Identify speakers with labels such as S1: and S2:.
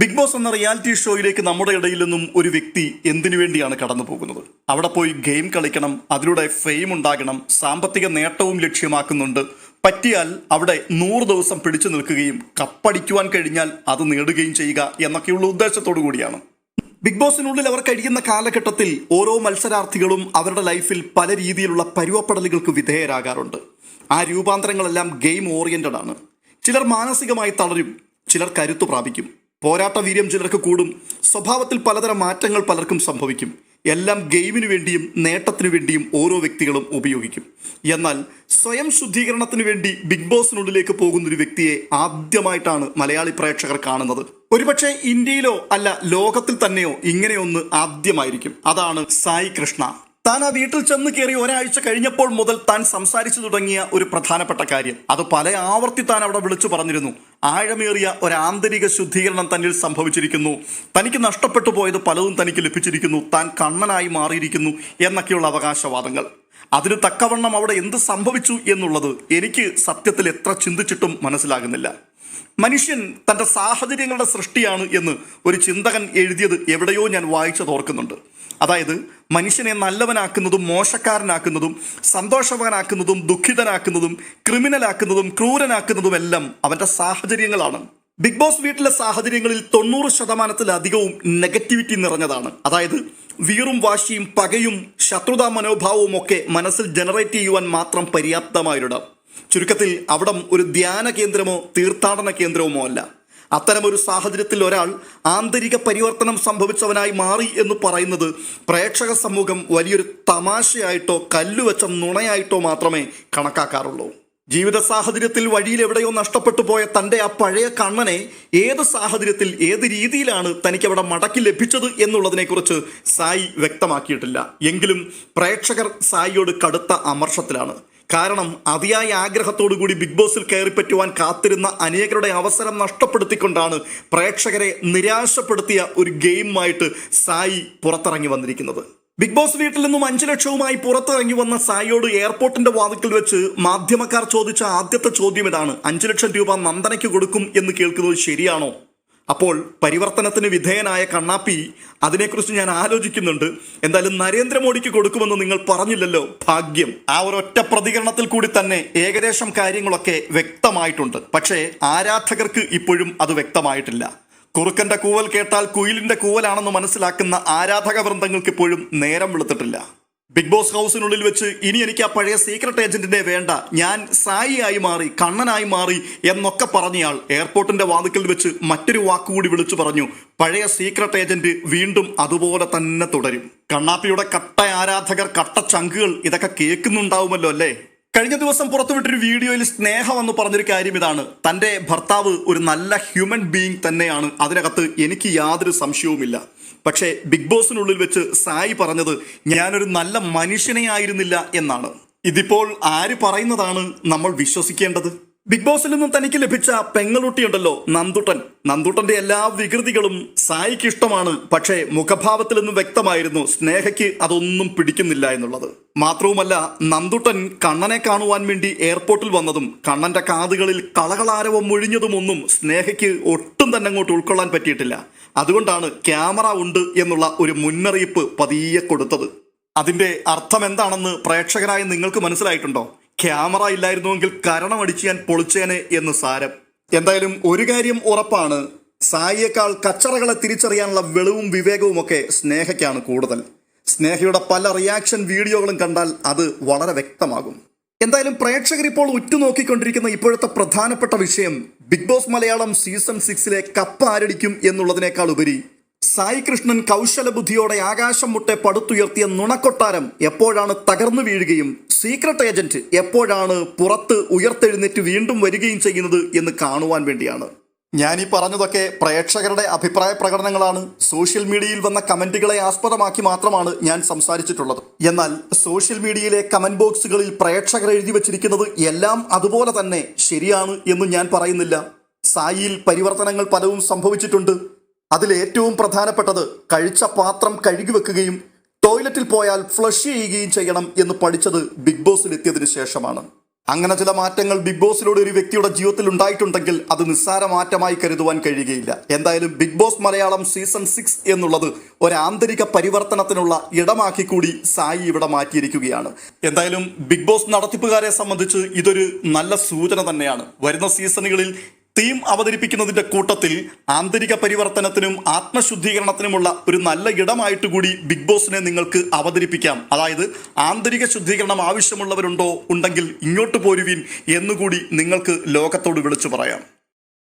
S1: Big Boss എന്ന reality ഷോയിലേക്ക് നമ്മുടെ ഇടയിൽ നിന്നും ഒരു വ്യക്തി എന്തിനു വേണ്ടിയാണ് കടന്നു പോകുന്നത്? അവിടെ പോയി ഗെയിം കളിക്കണം അതിലൂടെ ഫെയിം ഉണ്ടാകണം സാമ്പത്തിക നേട്ടവും ലക്ഷ്യമാക്കുന്നുണ്ട്. പറ്റിയാൽ അവിടെ നൂറ് ദിവസം പിടിച്ചു നിൽക്കുകയും കപ്പടിക്കുവാൻ കഴിഞ്ഞാൽ അത് നേടുകയും ചെയ്യുക എന്നൊക്കെയുള്ള ഉദ്ദേശത്തോടു കൂടിയാണ്. ബിഗ് ബോസിനുള്ളിൽ അവർ കഴിയുന്ന കാലഘട്ടത്തിൽ ഓരോ മത്സരാർത്ഥികളും അവരുടെ ലൈഫിൽ പല രീതിയിലുള്ള പരുവപ്പെടലുകൾക്ക് വിധേയരാകാറുണ്ട്. ആ രൂപാന്തരങ്ങളെല്ലാം ഗെയിം ഓറിയന്റഡ് ആണ് ചിലർ മാനസികമായി തളരും ചിലർ കരുത്തു പ്രാപിക്കും. പോരാട്ട വീര്യം ചിലർക്ക് കൂടും. സ്വഭാവത്തിൽ പലതരം മാറ്റങ്ങൾ പലർക്കും സംഭവിക്കും. എല്ലാം ഗെയിമിനു വേണ്ടിയും നേട്ടത്തിനു വേണ്ടിയും ഓരോ വ്യക്തികളും ഉപയോഗിക്കും. എന്നാൽ സ്വയം ശുദ്ധീകരണത്തിന് വേണ്ടി ബിഗ് ബോസിനുള്ളിലേക്ക് പോകുന്ന ഒരു വ്യക്തിയെ ആദ്യമായിട്ടാണ് മലയാളി പ്രേക്ഷകർ കാണുന്നത്. ഒരുപക്ഷെ ഇന്ത്യയിലോ അല്ല ലോകത്തിൽ തന്നെയോ ഇങ്ങനെയൊന്ന് ആദ്യമായിരിക്കും. അതാണ് സായി കൃഷ്ണ. താൻ ആ വീട്ടിൽ ചെന്ന് കയറി ഒരാഴ്ച കഴിഞ്ഞപ്പോൾ മുതൽ താൻ സംസാരിച്ചു തുടങ്ങിയ ഒരു പ്രധാനപ്പെട്ട കാര്യം. അത് പല ആവർത്തി താൻ അവിടെ വിളിച്ചു പറഞ്ഞിരുന്നു. ആഴമേറിയ ഒരു ആന്തരിക ശുദ്ധീകരണം തന്നിൽ സംഭവിച്ചിരിക്കുന്നു. തനിക്ക് നഷ്ടപ്പെട്ടു പോയത് പലതും തനിക്ക് ലഭിച്ചിരിക്കുന്നു. താൻ കണ്ണനായി മാറിയിരിക്കുന്നു എന്നൊക്കെയുള്ള അവകാശവാദങ്ങൾ. അതിന് തക്കവണ്ണം അവിടെ എന്ത് സംഭവിച്ചു എന്നുള്ളത് എനിക്ക് സത്യത്തിൽ എത്ര ചിന്തിച്ചിട്ടും മനസ്സിലാകുന്നില്ല. മനുഷ്യൻ തന്റെ സാഹചര്യങ്ങളുടെ സൃഷ്ടിയാണ് എന്ന് ഒരു ചിന്തകൻ എഴുതിയത് എവിടെയോ ഞാൻ വായിച്ചത് ഓർക്കുന്നുണ്ട്. അതായത് മനുഷ്യനെ നല്ലവനാക്കുന്നതും മോശക്കാരനാക്കുന്നതും സന്തോഷവാനാക്കുന്നതും ദുഃഖിതനാക്കുന്നതും ക്രിമിനലാക്കുന്നതും ക്രൂരനാക്കുന്നതും എല്ലാം അവന്റെ സാഹചര്യങ്ങളാണ്. ബിഗ് ബോസ് വീട്ടിലെ സാഹചര്യങ്ങളിൽ തൊണ്ണൂറ് ശതമാനത്തിലധികവും നെഗറ്റിവിറ്റി നിറഞ്ഞതാണ്. അതായത് വീറും വാശിയും പകയും ശത്രുതാ മനോഭാവവും ഒക്കെ മനസ്സിൽ ജനറേറ്റ് ചെയ്യുവാൻ മാത്രം പര്യാപ്തമായൊരിടം. ചുരുക്കത്തിൽ അവിടം ഒരു ധ്യാന കേന്ദ്രമോ തീർത്ഥാടന കേന്ദ്രവുമോ അല്ല. അത്തരമൊരു സാഹചര്യത്തിൽ ഒരാൾ ആന്തരിക പരിവർത്തനം സംഭവിച്ചവനായി മാറി എന്ന് പറയുന്നത് പ്രേക്ഷക സമൂഹം വലിയൊരു തമാശയായിട്ടോ കല്ലുവെച്ച നുണയായിട്ടോ മാത്രമേ കണക്കാക്കാറുള്ളൂ. ജീവിത സാഹചര്യത്തിൽ വഴിയിൽ എവിടെയോ നഷ്ടപ്പെട്ടു പോയ തന്റെ ആ പഴയ കണ്ണനെ ഏത് സാഹചര്യത്തിൽ ഏത് രീതിയിലാണ് തനിക്ക് അവിടെ മടക്കി ലഭിച്ചത് എന്നുള്ളതിനെക്കുറിച്ച് സായി വ്യക്തമാക്കിയിട്ടില്ല. എങ്കിലും പ്രേക്ഷകർ സായിയോട് കടുത്ത അമർഷത്തിലാണ്. കാരണം അതിയായ ആഗ്രഹത്തോടുകൂടി ബിഗ് ബോസിൽ കയറിപ്പറ്റുവാൻ കാത്തിരുന്ന അനേകരുടെ അവസരം നഷ്ടപ്പെടുത്തിക്കൊണ്ടാണ് പ്രേക്ഷകരെ നിരാശപ്പെടുത്തിയ ഒരു ഗെയിമായിട്ട് സായി പുറത്തിറങ്ങി വന്നിരിക്കുന്നത്. ബിഗ് ബോസ് വീട്ടിൽ നിന്നും അഞ്ചു ലക്ഷവുമായി പുറത്തിറങ്ങി വന്ന സായിയോട് എയർപോർട്ടിന്റെ വാതിക്കൽ വെച്ച് മാധ്യമക്കാർ ചോദിച്ച ആദ്യത്തെ ചോദ്യം ഇതാണ്. അഞ്ചു ലക്ഷം രൂപ നന്ദനയ്ക്ക് കൊടുക്കും എന്ന് കേൾക്കുന്നത് ശരിയാണോ? അപ്പോൾ പരിവർത്തനത്തിന് വിധേയനായ കണ്ണാപ്പി അതിനെക്കുറിച്ച് ഞാൻ ആലോചിക്കുന്നുണ്ട്. എന്തായാലും നരേന്ദ്രമോദിക്ക് കൊടുക്കുമെന്ന് നിങ്ങൾ പറഞ്ഞില്ലല്ലോ? ഭാഗ്യം. ആ ഒരൊറ്റ പ്രതികരണത്തിൽ കൂടി തന്നെ ഏകദേശം കാര്യങ്ങളൊക്കെ വ്യക്തമായിട്ടുണ്ട്. പക്ഷേ ആരാധകർക്ക് ഇപ്പോഴും അത് വ്യക്തമായിട്ടില്ല. കുറുക്കന്റെ കൂവൽ കേട്ടാൽ കുയിലിന്റെ കൂവലാണെന്ന് മനസ്സിലാക്കുന്ന ആരാധക വൃന്ദങ്ങൾക്ക് ഇപ്പോഴും നേരം വെളുത്തിട്ടില്ല. ബിഗ് ബോസ് ഹൗസിനുള്ളിൽ വെച്ച് ഇനി എനിക്ക് ആ പഴയ സീക്രട്ട് ഏജന്റിനെ വേണ്ട. ഞാൻ സായിയായി മാറി കണ്ണനായി മാറി എന്നൊക്കെ പറഞ്ഞയാൾ എയർപോർട്ടിന്റെ വാതിക്കൽ വെച്ച് മറ്റൊരു വാക്കുകൂടി വിളിച്ചു പറഞ്ഞു. പഴയ സീക്രട്ട് ഏജന്റ് വീണ്ടും അതുപോലെ തന്നെ തുടരും. കണ്ണാപ്പിയുടെ കട്ട ആരാധകർ കട്ട ചങ്കുകൾ ഇതൊക്കെ കേൾക്കുന്നുണ്ടാവുമല്ലോ അല്ലേ? കഴിഞ്ഞ ദിവസം പുറത്തുവിട്ടൊരു വീഡിയോയിൽ സ്നേഹം എന്ന് പറഞ്ഞൊരു കാര്യം ഇതാണ്. തന്റെ ഭർത്താവ് ഒരു നല്ല ഹ്യൂമൻ ബീയിങ് തന്നെയാണ്. അതിനകത്ത് എനിക്ക് യാതൊരു സംശയവുമില്ല. പക്ഷേ ബിഗ് ബോസിനുള്ളിൽ വെച്ച് സായി പറഞ്ഞത് ഞാനൊരു നല്ല മനുഷ്യനെ ആയിരുന്നില്ല എന്നാണ്. ഇതിപ്പോൾ ആര് പറയുന്നതാണ് നമ്മൾ വിശ്വസിക്കേണ്ടത്? ബിഗ് ബോസിൽ നിന്നും തനിക്ക് ലഭിച്ച പെങ്ങളുട്ടിയുണ്ടല്ലോ നന്ദുട്ടൻ. നന്ദുട്ടന്റെ എല്ലാ വികൃതികളും സായിക്ക് ഇഷ്ടമാണ്. പക്ഷേ മുഖഭാവത്തിൽ നിന്നും വ്യക്തമായിരുന്നു സ്നേഹയ്ക്ക് അതൊന്നും പിടിക്കുന്നില്ല എന്നുള്ളത്. മാത്രവുമല്ല നന്ദുട്ടൻ കണ്ണനെ കാണുവാൻ വേണ്ടി എയർപോർട്ടിൽ വന്നതും കണ്ണന്റെ കാതുകളിൽ കളകളാരവം മുഴിഞ്ഞതുമൊന്നും സ്നേഹയ്ക്ക് ഒട്ടും തന്നെ അങ്ങോട്ട് ഉൾക്കൊള്ളാൻ പറ്റിയിട്ടില്ല. അതുകൊണ്ടാണ് ക്യാമറ ഉണ്ട് എന്നുള്ള ഒരു മുന്നറിയിപ്പ് പതിയെ കൊടുത്തത്. അതിന്റെ അർത്ഥം എന്താണെന്ന് പ്രേക്ഷകരായ നിങ്ങൾക്ക് മനസ്സിലായിട്ടുണ്ടോ? ക്യാമറ ഇല്ലായിരുന്നുവെങ്കിൽ കരണമടിച്ച് ഞാൻ പൊളിച്ചേനെ എന്ന് സാരം. എന്തായാലും ഒരു കാര്യം ഉറപ്പാണ്. സായിയേക്കാൾ കച്ചറകളെ തിരിച്ചറിയാനുള്ള വെളിവും വിവേകവും ഒക്കെ സ്നേഹയ്ക്കാണ് കൂടുതൽ. സ്നേഹയുടെ പല റിയാക്ഷൻ വീഡിയോകളും കണ്ടാൽ അത് വളരെ വ്യക്തമാകും. എന്തായാലും പ്രേക്ഷകർ ഇപ്പോൾ ഉറ്റുനോക്കിക്കൊണ്ടിരിക്കുന്ന ഇപ്പോഴത്തെ പ്രധാനപ്പെട്ട വിഷയം ബിഗ് ബോസ് മലയാളം സീസൺ സിക്സിലെ കപ്പ് ആരടിക്കും എന്നുള്ളതിനേക്കാൾ ഉപരി സായി കൃഷ്ണൻ കൗശലബുദ്ധിയോടെ ആകാശം മുട്ടെ പടുത്തുയർത്തിയ നുണക്കൊട്ടാരം എപ്പോഴാണ് തകർന്നു വീഴുകയും സീക്രട്ട് ഏജന്റ് എപ്പോഴാണ് പുറത്ത് ഉയർത്തെഴുന്നേറ്റ് വീണ്ടും വരികയും ചെയ്യുന്നത് എന്ന് കാണുവാൻ വേണ്ടിയാണ്. ഈ പറഞ്ഞതൊക്കെ പ്രേക്ഷകരുടെ അഭിപ്രായ പ്രകടനങ്ങളാണ്. സോഷ്യൽ മീഡിയയിൽ വന്ന കമന്റുകളെ ആസ്പദമാക്കി മാത്രമാണ് ഞാൻ സംസാരിച്ചിട്ടുള്ളത്. എന്നാൽ സോഷ്യൽ മീഡിയയിലെ കമന്റ് ബോക്സുകളിൽ പ്രേക്ഷകർ എഴുതി വച്ചിരിക്കുന്നത് എല്ലാം അതുപോലെ തന്നെ ശരിയാണ് എന്ന് ഞാൻ പറയുന്നില്ല. സായിയിൽ പരിവർത്തനങ്ങൾ പലവും സംഭവിച്ചിട്ടുണ്ട്. അതിലേറ്റവും പ്രധാനപ്പെട്ടത് കഴിച്ച പാത്രം കഴുകി വെക്കുകയും ടോയ്ലറ്റിൽ പോയാൽ ഫ്ലഷ് ചെയ്യുകയും ചെയ്യണം എന്ന് പഠിച്ചത് ബിഗ് ബോസിൽ എത്തിയതിനു ശേഷമാണ്. അങ്ങനെ ചില മാറ്റങ്ങൾ ബിഗ് ബോസിലൂടെ ഒരു വ്യക്തിയുടെ ജീവിതത്തിൽ ഉണ്ടായിട്ടുണ്ടെങ്കിൽ അത് നിസ്സാര മാറ്റമായി കരുതുവാൻ കഴിയുകയില്ല. എന്തായാലും Big Boss Malayalam season six എന്നുള്ളത് ഒരു ആന്തരിക പരിവർത്തനത്തിനുള്ള ഇടമാക്കി കൂടി സായി ഇവിടെ മാറ്റിയിരിക്കുകയാണ്. എന്തായാലും ബിഗ് ബോസ് നടത്തിപ്പുകാരെ സംബന്ധിച്ച് ഇതൊരു നല്ല സൂചന തന്നെയാണ്. വരുന്ന സീസണുകളിൽ തീം അവതരിപ്പിക്കുന്നതിന്റെ കൂട്ടത്തിൽ ആന്തരിക പരിവർത്തനത്തിനും ആത്മശുദ്ധീകരണത്തിനുമുള്ള ഒരു നല്ല ഇടമായിട്ട് കൂടി ബിഗ് ബോസിനെ നിങ്ങൾക്ക് അവതരിപ്പിക്കാം. അതായത് ആന്തരിക ശുദ്ധീകരണം ആവശ്യമുള്ളവരുണ്ടോ? ഉണ്ടെങ്കിൽ ഇങ്ങോട്ട് പോരുവിൻ എന്നുകൂടി നിങ്ങൾക്ക് ലോകത്തോട് വിളിച്ചു പറയാം.